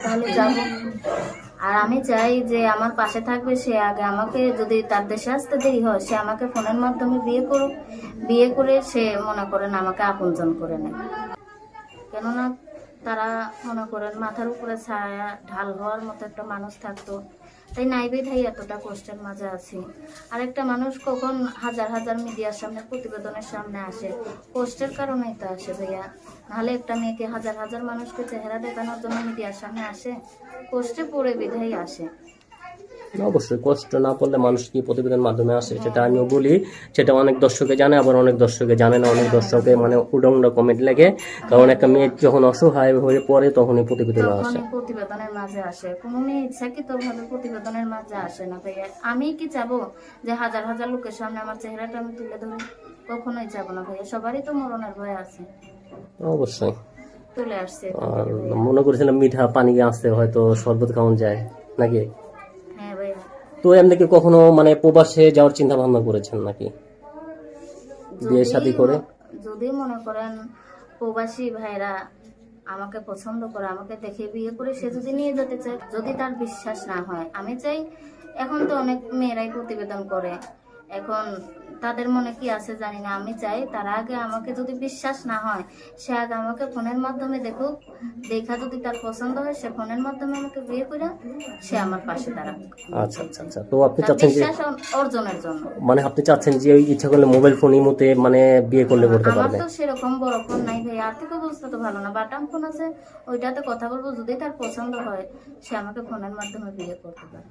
তাহলে যাব। আর আমি চাই যে আমার পাশে থাকবে সে আগে আমাকে যদি তার দেশে আসতে দেরি হয়, সে আমাকে ফোনের মাধ্যমে বিয়ে করুক। বিয়ে করে সে মনে করেন আমাকে আপনজন করে নেয়। কেননা তারা মনে করেন, মাথার উপরে ছায়া, ঢাল হওয়ার মতো একটা মানুষ থাকতো। তাই নাইবে ভাই এতটা কষ্টের মাঝে আছি। আর একটা মানুষ কখন হাজার হাজার মিডিয়ার সামনে, প্রতিবেদনের সামনে আসে, কষ্টের কারণেই তো আসে ভাইয়া। নাহলে একটা মেয়েকে হাজার হাজার মানুষকে চেহারা দেখানোর জন্য মিডিয়ার সামনে আসে? কষ্টে পড়ে বিধাই আসে। অবশ্যই কষ্ট না পড়লে মানুষ কি প্রতিবেদনের মাধ্যমে আসে সেটা আমিও বলি। সেটা অনেক দর্শকে জানে আবার অনেক দর্শকে জানে না অনেক দর্শকে মানে উডঙ্গ কমেন্ট লাগে কারণ একটা মেয়ে যখন অসহায় হয়ে পড়ে তখনই প্রতিবেদনে আসে। প্রতিবেদনের মাঝে আসে। কোনো মেয়ে ইচ্ছাকৃত ভাবে প্রতিবেদনের মাঝে আসে না? ভাইয়া আমি কি চাবো যে হাজার হাজার লোকের সামনে আমার চেহারাটা আমি তুলে ধরি? কখনোই যাব না ভাইয়া সবারই তো মরণের ভয় আছে। অবশ্যই। চলে আসছে। আর মনে করেছিলাম মিঠা পানি আসতে হয়তো শরবত খাওয়ান যায় নাকি? তো এমনি কি কখনো মানে প্রবাসে যাওয়ার চিন্তা ভাবনা করেছেন নাকি বিয়ে শাদী করে? যদি মনে করেন প্রবাসী ভাইরা আমাকে পছন্দ করে, আমাকে দেখে বিয়ে করে সে যদি নিয়ে যেতে চায়, যদি তার বিশ্বাস না হয়, আমি চাই এখন তো অনেক মেয়েরাই প্রতিবেদন করে এখন তাদের মনে কি আছে জানি না। আমি চাই তার আগে আমাকে যদি বিশ্বাস না হয় সে আগে আমাকে ফোনের মাধ্যমে দেখুক দেখা যদি তার পছন্দ হয় সে ফোনের মাধ্যমে আমাকে বিয়ে করে সে আমার পাশে দাঁড়াক। আচ্ছা আচ্ছা আচ্ছা। তো আপনি চাচ্ছেন যে বিশ্বাস অর্জনের জন্য। মানে আপনি চাচ্ছেন যে ওই ইচ্ছা করলে মোবাইল ফোন ইমুতে মানে বিয়ে করলে করতে পারবে? আমার তো সেরকম বড় ফোন নাই ভাই। আর্থিক অবস্থা তো ভালো না। বাটাম ফোন আছে ওইটাতে কথা বলব। যদি তার পছন্দ হয় সে আমাকে ফোনের মাধ্যমে বিয়ে করতে পারে